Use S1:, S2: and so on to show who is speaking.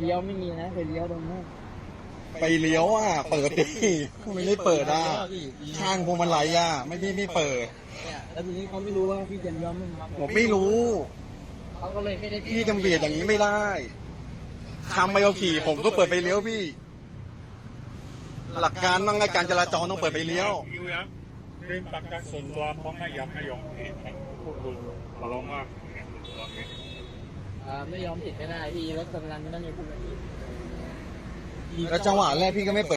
S1: เลี้ยวไม่มีนะไปเลี้ยวตรงนู้น
S2: ไปเลี้ยวอะ เปิดดิไม่ได้เปิดอะข้างพวงมาลัยอะ ไม่พี่ไม่เปิด
S1: เนี่ยแล้วทีนี้เขาไม่รู้ว่าพี่จะเลี้ยวไม่มา
S2: ผมไม่รู้
S1: เขาก็เลยไม่ได้
S2: พี่กำเบียดอย่างนี้ไม่ได้ทำใบขับขี่ ผมก็เปิดไฟเลี้ยวพี่ หลักการต้องในการจราจรต้องเปิดไฟเลี้ยว
S3: ยูนะเป็นปากกาส่วนตัวของนายยำนายยองเองพูดดูขอร้องมาก
S1: อ่า ไม่ยอมผิดไม่ได้พี่รถกำลังนั่นอยู่คุณ
S2: แล้วจังหวะแรกพี่ก็ไม่เปิด